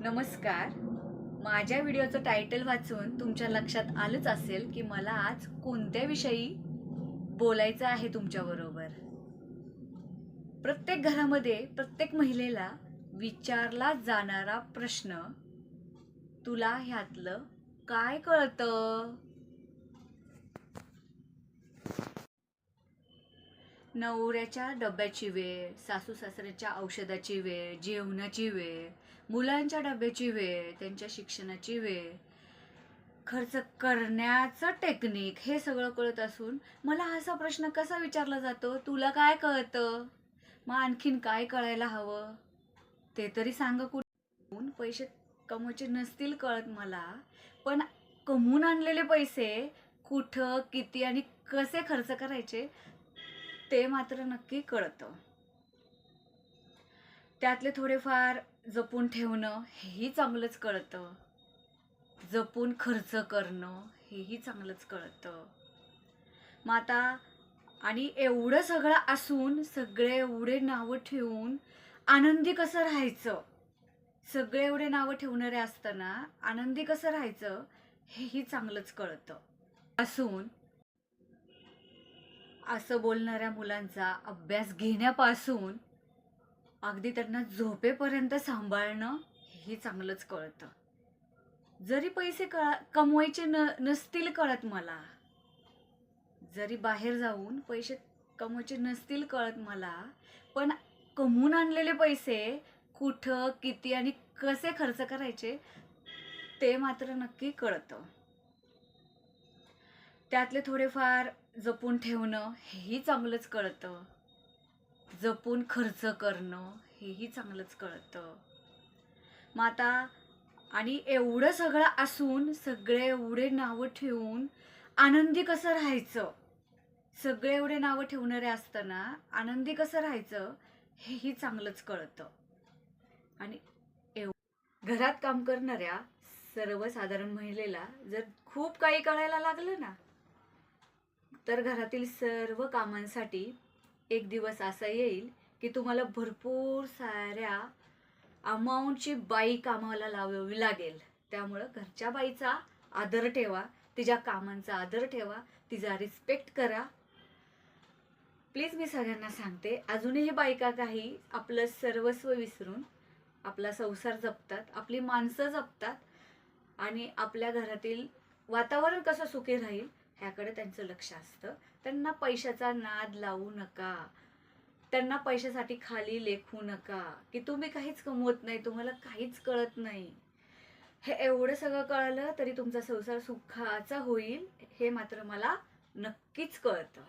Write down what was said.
नमस्कार. माझ्या व्हिडिओचं टायटल वाचून तुमच्या लक्षात आलंच असेल की मला आज कोणत्या विषयी बोलायचं आहे तुमच्याबरोबर प्रत्येक घरामध्ये प्रत्येक महिलेला विचारला जाणारा प्रश्न तुला ह्यातलं काय कळतं? नवऱ्याच्या डब्याची वेळ सासू सासऱ्याच्या औषधाची वेळ जेवणाची वेळ मुलांच्या डब्याची वेळ त्यांच्या शिक्षणाची वेळ. खर्च करण्याचं टेक्निक हे सगळं कळत असून मला असा प्रश्न कसा विचारला जातो? तुला काय कळतं? मग आणखीन काय कळायला हवं? ते तरी सांग कुठून? पैसे कमवायचे नसतील कळत मला पण कमवून आणलेले पैसे कुठं किती आणि कसे खर्च करायचे? ते मात्र नक्की कळतं. त्यातले थोडेफार जपून ठेवणं हेही चांगलंच कळतं. जपून खर्च करणं हेही चांगलंच कळतं. मग आता आणि एवढं सगळं असून सगळे एवढे नावं ठेवून आनंदी कसं राहायचं? सगळे एवढे नावं ठेवणारे असताना आनंदी कसं राहायचं? हेही चांगलंच कळतं. असून असं बोलणाऱ्या मुलांचा अभ्यास घेण्यापासून अगदी त्यांना झोपेपर्यंत सांभाळणं हे चांगलंच कळतं. जरी पैसे कळा कमवायचे न नसतील कळत मला जरी बाहेर जाऊन पैसे कमवायचे नसतील कळत मला पण कमवून आणलेले पैसे कुठं किती आणि कसे खर्च करायचे ते मात्र नक्की कळतं. त्यातले थोडेफार जपून ठेवणं हेही चांगलंच कळतं. जपून खर्च करणं हेही चांगलंच कळतं. मग आता आणि एवढं सगळं असून सगळे एवढे नावं ठेवून आनंदी कसं राहायचं? सगळे एवढे नावं ठेवणारे असताना आनंदी कसं राहायचं? हेही चांगलंच कळतं. आणि एव घरात काम करणाऱ्या सर्वसाधारण महिलेला जर खूप काही कळायला लागलं ना तर घरातील सर्व कामांसाठी एक दिवस असा येईल की तुम्हाला भरपूर साऱ्या अमाऊंटची बाई कामाला लावावी लागेल. त्यामुळं घरच्या बाईचा आदर ठेवा तिच्या कामांचा आदर ठेवा तिचा रिस्पेक्ट करा. प्लीज मी सगळ्यांना सांगते अजूनही बायका काही आपलं सर्वस्व विसरून आपला संसार जपतात आपली माणसं जपतात आणि आपल्या घरातील वातावरण कसं सुखी राहील ह्याकडे त्यांचं लक्ष असतं. त्यांना पैशाचा नाद लावू नका. त्यांना पैशासाठी खाली लेखू नका. की तुम्ही काहीच कमवत नाही तुम्हाला काहीच कळत नाही. हे एवढं सगळं कळलं तरी तुमचा संसार सुखाचा होईल हे मात्र मला नक्कीच कळतं.